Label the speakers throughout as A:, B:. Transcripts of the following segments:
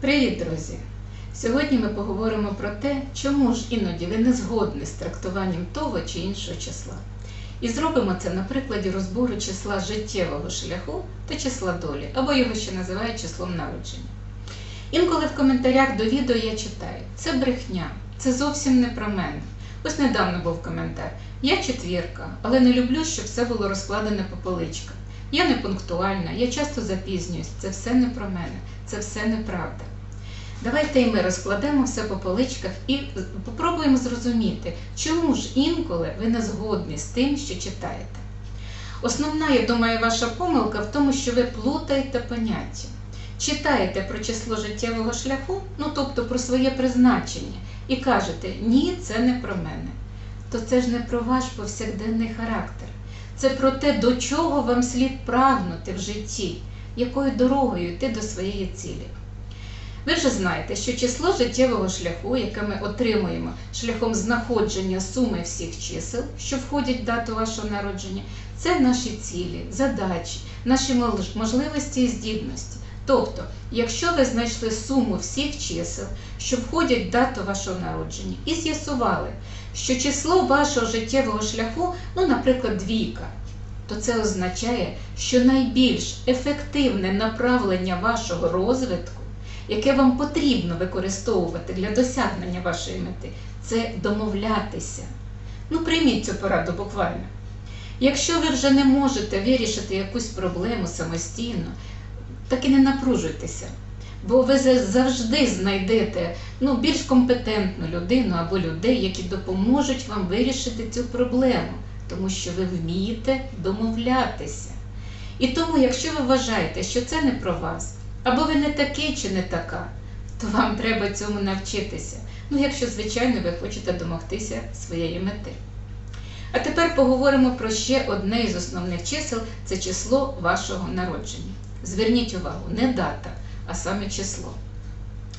A: Привіт, друзі! Сьогодні ми поговоримо про те, чому ж іноді ви не згодні з трактуванням того чи іншого числа. І зробимо це на прикладі розбору числа життєвого шляху та числа долі, або його ще називають числом народження. Інколи в коментарях до відео я читаю: це брехня, це зовсім не про мене. Ось недавно був коментар. Я четвірка, але не люблю, щоб все було розкладене по поличках. Я не пунктуальна, я часто запізнююсь. Це все не про мене, це все неправда. Давайте і ми розкладемо все по поличках і попробуємо зрозуміти, чому ж інколи ви не згодні з тим, що читаєте. Основна, я думаю, ваша помилка в тому, що ви плутаєте поняття. Читаєте про число життєвого шляху, ну тобто про своє призначення, і кажете, ні, це не про мене. То це ж не про ваш повсякденний характер. Це про те, до чого вам слід прагнути в житті, якою дорогою йти до своєї цілі. Ви вже знаєте, що число життєвого шляху, яке ми отримуємо шляхом знаходження суми всіх чисел, що входять в дату вашого народження, це наші цілі, задачі, наші можливості і здібності. Тобто, якщо ви знайшли суму всіх чисел, що входять в дату вашого народження, і з'ясували, що число вашого життєвого шляху, ну, наприклад, двійка, то це означає, що найбільш ефективне направлення вашого розвитку яке вам потрібно використовувати для досягнення вашої мети, це домовлятися. Ну, прийміть цю пораду буквально. Якщо ви вже не можете вирішити якусь проблему самостійно, так і не напружуйтеся, бо ви завжди знайдете ну, більш компетентну людину або людей, які допоможуть вам вирішити цю проблему, тому що ви вмієте домовлятися. І тому, якщо ви вважаєте, що це не про вас, або ви не такий чи не така, то вам треба цьому навчитися. Ну, якщо, звичайно, ви хочете домогтися своєї мети. А тепер поговоримо про ще одне із основних чисел це число вашого народження. Зверніть увагу, не дата, а саме число.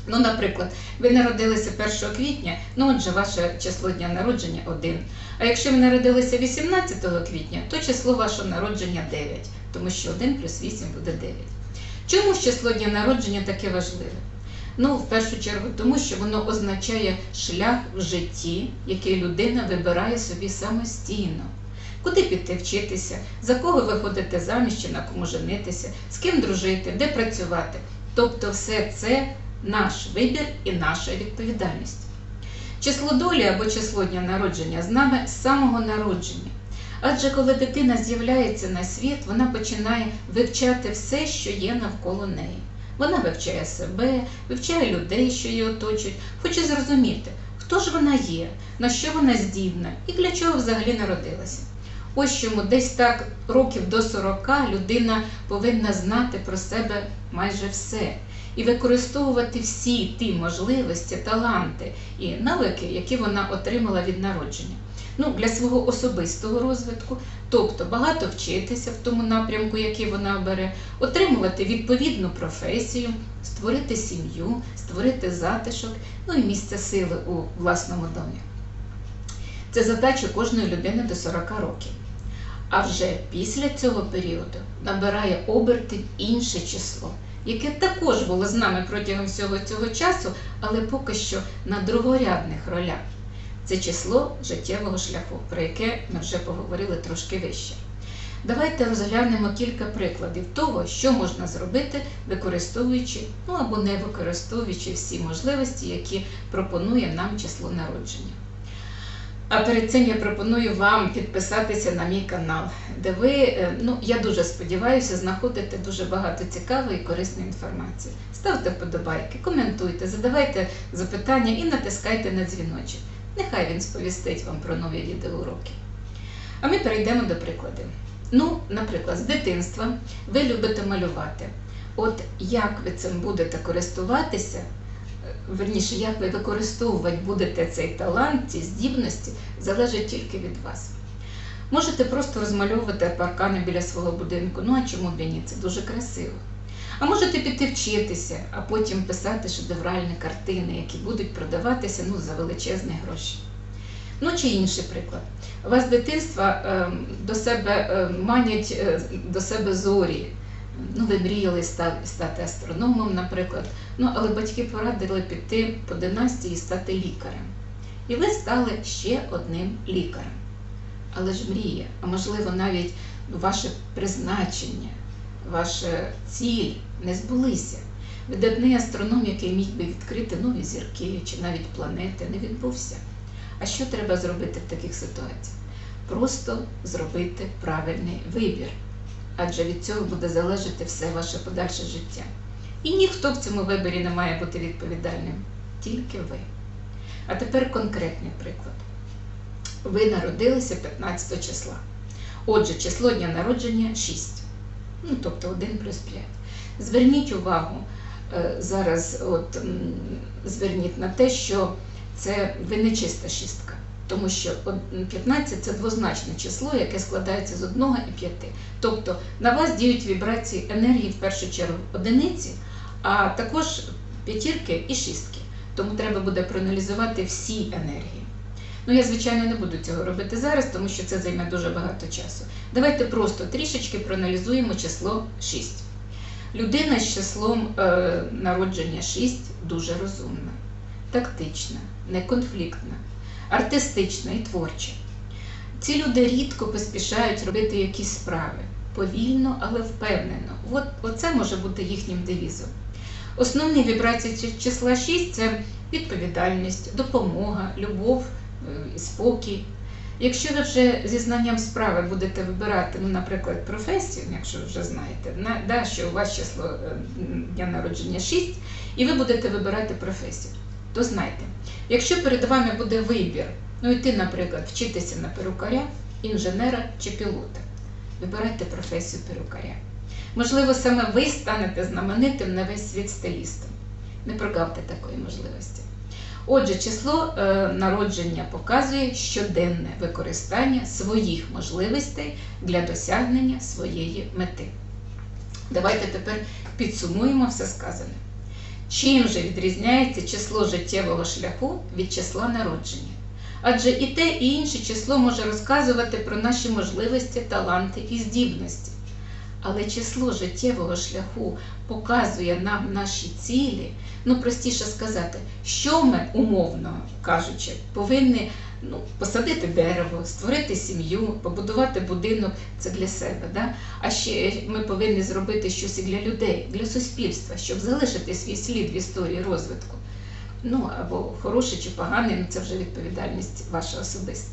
A: Ну, наприклад, ви народилися 1 квітня, ну отже, ваше число дня народження 1. А якщо ви народилися 18 квітня, то число вашого народження 9, тому що 1 плюс 8 буде 9. Чому ж число дня народження таке важливе? Ну, в першу чергу, тому що воно означає шлях в житті, який людина вибирає собі самостійно. Куди піти вчитися, за кого виходити заміж чи на кому женитися, з ким дружити, де працювати. Тобто все це наш вибір і наша відповідальність. Число долі або число дня народження з нами з самого народження. Адже коли дитина з'являється на світ, вона починає вивчати все, що є навколо неї. Вона вивчає себе, вивчає людей, що її оточують, хоче зрозуміти, хто ж вона є, на що вона здібна і для чого взагалі народилася. Ось чому десь так років до 40 людина повинна знати про себе майже все і використовувати всі ті можливості, таланти і навики, які вона отримала від народження. Ну, для свого особистого розвитку, тобто багато вчитися в тому напрямку, який вона обере, отримувати відповідну професію, створити сім'ю, створити затишок, ну і місце сили у власному домі. Це задача кожної людини до 40 років. А вже після цього періоду набирає обертів інше число, яке також було з нами протягом всього цього часу, але поки що на другорядних ролях. Це число життєвого шляху, про яке ми вже поговорили трошки вище. Давайте розглянемо кілька прикладів того, що можна зробити, використовуючи ну або не використовуючи всі можливості, які пропонує нам число народження. А перед цим я пропоную вам підписатися на мій канал, де ви, е, ну я дуже сподіваюся, знаходите дуже багато цікавої і корисної інформації. Ставте вподобайки, коментуйте, задавайте запитання і натискайте на дзвіночок. Нехай він сповістить вам про нові відеоуроки. А ми перейдемо до прикладів. Ну, наприклад, з дитинства ви любите малювати. От як ви цим будете користуватися, верніше, як ви використовувати будете цей талант, ці здібності, залежить тільки від вас. Можете просто розмальовувати паркани біля свого будинку. Ну а чому б ні? Це дуже красиво. А можете піти вчитися, а потім писати шедевральні картини, які будуть продаватися ну, за величезні гроші. Ну чи інший приклад. Вас з дитинства е, до себе е, манять е, до себе зорі, ну, ви мріяли стати астрономом, наприклад. Ну, але батьки порадили піти по династії стати лікарем. І ви стали ще одним лікарем. Але ж мрія, а можливо, навіть ваше призначення, ваша ціль не збулися. Видатний астроном, який міг би відкрити нові зірки чи навіть планети, не відбувся. А що треба зробити в таких ситуаціях? Просто зробити правильний вибір. Адже від цього буде залежати все ваше подальше життя. І ніхто в цьому виборі не має бути відповідальним, тільки ви. А тепер конкретний приклад. Ви народилися 15 числа. Отже, число дня народження 6. Ну, тобто 1 плюс 5. Зверніть увагу е, зараз, от, зверніть на те, що це ви не чиста шістка, тому що 15 це двозначне число, яке складається з 1 і 5. Тобто на вас діють вібрації енергії в першу чергу одиниці, а також п'ятірки і шістки. Тому треба буде проаналізувати всі енергії. Ну, я, звичайно, не буду цього робити зараз, тому що це займе дуже багато часу. Давайте просто трішечки проаналізуємо число 6. Людина з числом е, народження 6 дуже розумна, тактична, неконфліктна, артистична і творча. Ці люди рідко поспішають робити якісь справи повільно, але впевнено. От, оце може бути їхнім девізом. Основні вібрації числа 6 це відповідальність, допомога, любов, е, спокій. Якщо ви вже зі знанням справи будете вибирати, ну, наприклад, професію, якщо ви вже знаєте, на, да, що у вас число е, дня народження 6, і ви будете вибирати професію, то знайте, якщо перед вами буде вибір, ну йти, наприклад, вчитися на перукаря, інженера чи пілота, вибирайте професію перукаря. Можливо, саме ви станете знаменитим на весь світ стилістом. Не прогавте такої можливості. Отже, число е, народження показує щоденне використання своїх можливостей для досягнення своєї мети. Давайте тепер підсумуємо все сказане. Чим же відрізняється число життєвого шляху від числа народження? Адже і те, і інше число може розказувати про наші можливості, таланти і здібності. Але число життєвого шляху показує нам наші цілі, ну простіше сказати, що ми, умовно кажучи, повинні ну, посадити дерево, створити сім'ю, побудувати будинок це для себе. Да? А ще ми повинні зробити щось і для людей, для суспільства, щоб залишити свій слід в історії розвитку. Ну або хороший чи поганий, ну це вже відповідальність ваша особиста.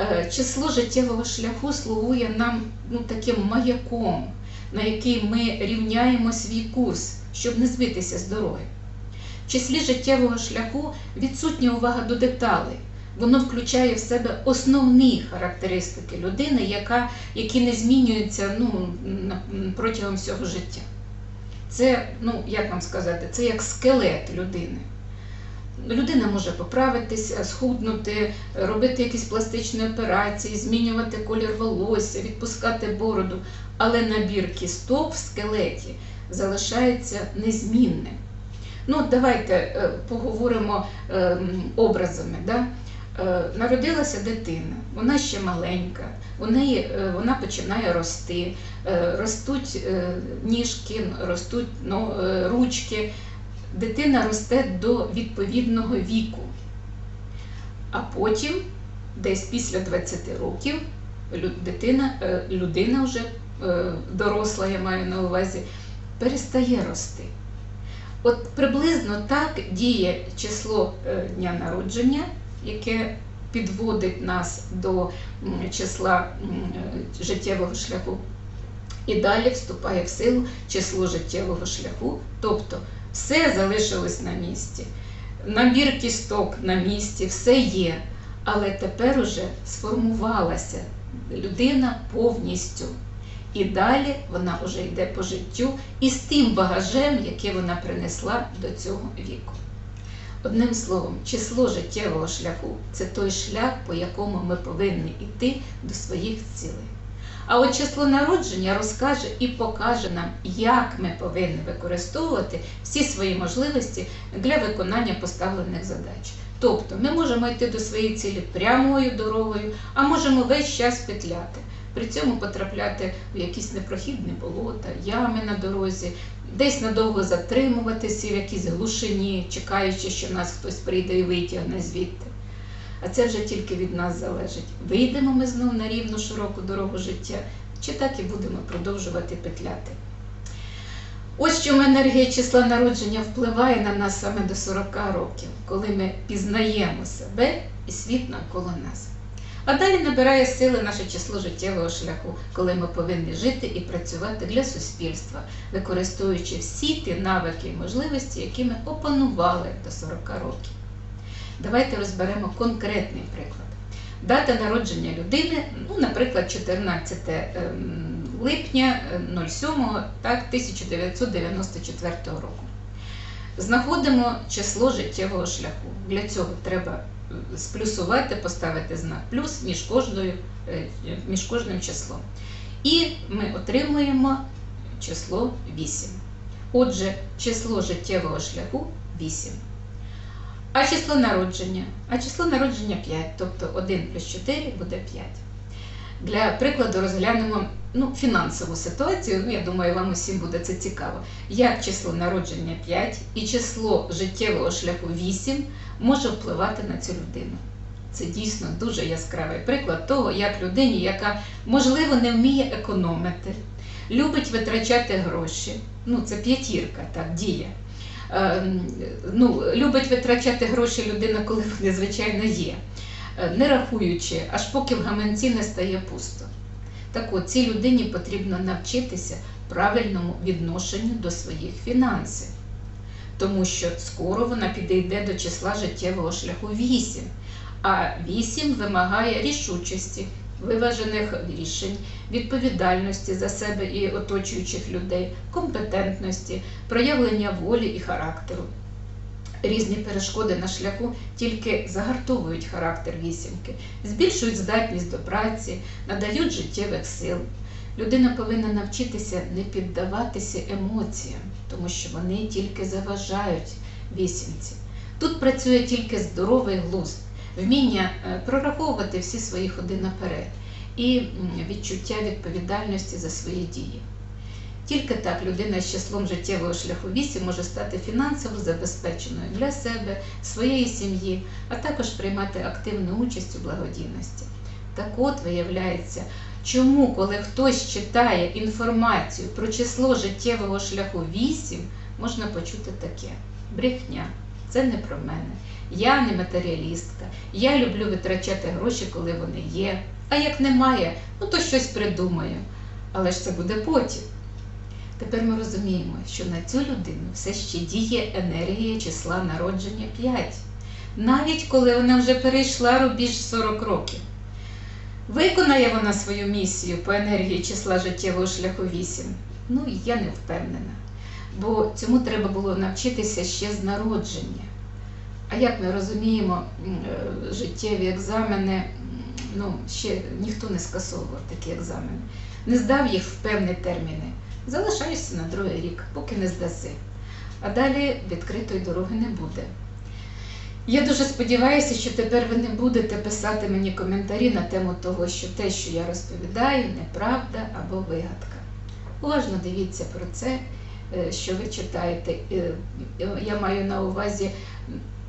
A: Е, Число життєвого шляху слугує нам ну, таким маяком, на який ми рівняємо свій курс, щоб не збитися з дороги. В числі життєвого шляху відсутня увага до деталей. Воно включає в себе основні характеристики людини, яка, які не змінюються ну, протягом всього життя. Це, ну, як вам сказати, це як скелет людини. Людина може поправитися, схуднути, робити якісь пластичні операції, змінювати колір волосся, відпускати бороду, але набір кісток в скелеті залишається незмінним. Ну, давайте е, поговоримо е, образами. Да? Е, Народилася дитина, вона ще маленька, у неї, вона починає рости, е, ростуть е, ніжки, ростуть ну, ручки. Дитина росте до відповідного віку. А потім, десь після 20 років, дитина, людина вже доросла, я маю на увазі, перестає рости. От приблизно так діє число дня народження, яке підводить нас до числа життєвого шляху. І далі вступає в силу число життєвого шляху, тобто все залишилось на місці. Набір кісток на місці, все є. Але тепер уже сформувалася людина повністю. І далі вона вже йде по життю із тим багажем, яке вона принесла до цього віку. Одним словом, число життєвого шляху це той шлях, по якому ми повинні йти до своїх цілей. А от число народження розкаже і покаже нам, як ми повинні використовувати всі свої можливості для виконання поставлених задач. Тобто ми можемо йти до своєї цілі прямою дорогою, а можемо весь час петляти. при цьому потрапляти в якісь непрохідні болота, ями на дорозі, десь надовго затримуватися в якійсь глушині, чекаючи, що нас хтось прийде і витягне звідти. А це вже тільки від нас залежить. Вийдемо ми знов на рівну широку дорогу життя, чи так і будемо продовжувати петляти. Ось чому енергія числа народження впливає на нас саме до 40 років, коли ми пізнаємо себе і світ навколо нас. А далі набирає сили наше число життєвого шляху, коли ми повинні жити і працювати для суспільства, використовуючи всі ті навики і можливості, які ми опанували до 40 років. Давайте розберемо конкретний приклад. Дата народження людини, ну, наприклад, 14 ем, липня е, 07 так, 1994 року. Знаходимо число життєвого шляху. Для цього треба е, сплюсувати, поставити знак плюс між, кожною, е, між кожним числом. І ми отримуємо число 8. Отже, число життєвого шляху 8. А число народження? А число народження 5, тобто 1 плюс 4 буде 5. Для прикладу розглянемо ну, фінансову ситуацію. Ну, я думаю, вам усім буде це цікаво. Як число народження 5 і число життєвого шляху 8 може впливати на цю людину. Це дійсно дуже яскравий приклад того, як людині, яка можливо не вміє економити, любить витрачати гроші. Ну, це п'ятірка, так, дія. Ем, ну, любить витрачати гроші людина, коли вони, звичайно, є, е, не рахуючи, аж поки в гаманці не стає пусто. Так от, цій людині потрібно навчитися правильному відношенню до своїх фінансів, тому що скоро вона підійде до числа життєвого шляху 8, а 8 вимагає рішучості, виважених рішень, відповідальності за себе і оточуючих людей, компетентності, проявлення волі і характеру. Різні перешкоди на шляху тільки загартовують характер вісімки, збільшують здатність до праці, надають життєвих сил. Людина повинна навчитися не піддаватися емоціям, тому що вони тільки заважають вісімці. Тут працює тільки здоровий глузд, вміння е, прораховувати всі свої ходи наперед і відчуття відповідальності за свої дії. Тільки так людина з числом життєвого шляху 8 може стати фінансово забезпеченою для себе, своєї сім'ї, а також приймати активну участь у благодійності. Так от виявляється, чому, коли хтось читає інформацію про число життєвого шляху 8, можна почути таке: брехня, це не про мене. Я не матеріалістка, я люблю витрачати гроші, коли вони є. А як немає, ну то щось придумаю. Але ж це буде потім. Тепер ми розуміємо, що на цю людину все ще діє енергія числа народження 5, навіть коли вона вже перейшла рубіж 40 років. Виконає вона свою місію по енергії числа життєвого шляху 8? Ну, я не впевнена. Бо цьому треба було навчитися ще з народження. А як ми розуміємо, е, життєві екзамени, ну, ще ніхто не скасовував такі екзамени, не здав їх в певні терміни. Залишаєшся на другий рік, поки не здаси. А далі відкритої дороги не буде. Я дуже сподіваюся, що тепер ви не будете писати мені коментарі на тему того, що те, що я розповідаю, неправда або вигадка. Уважно дивіться про це, е, що ви читаєте. Е, Я маю на увазі,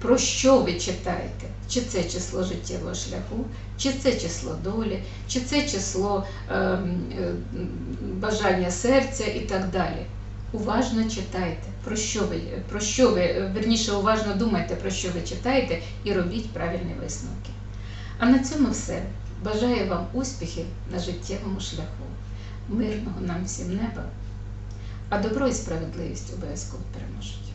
A: про що ви читаєте? Чи це число життєвого шляху, чи це число долі, чи це число ем, е, бажання серця і так далі. Уважно читайте, про що ви, про що ви, е, верніше, уважно думайте, про що ви читаєте, і робіть правильні висновки. А на цьому все. Бажаю вам успіхів на життєвому шляху, мирного нам всім неба, а добро і справедливість обов'язково переможуть.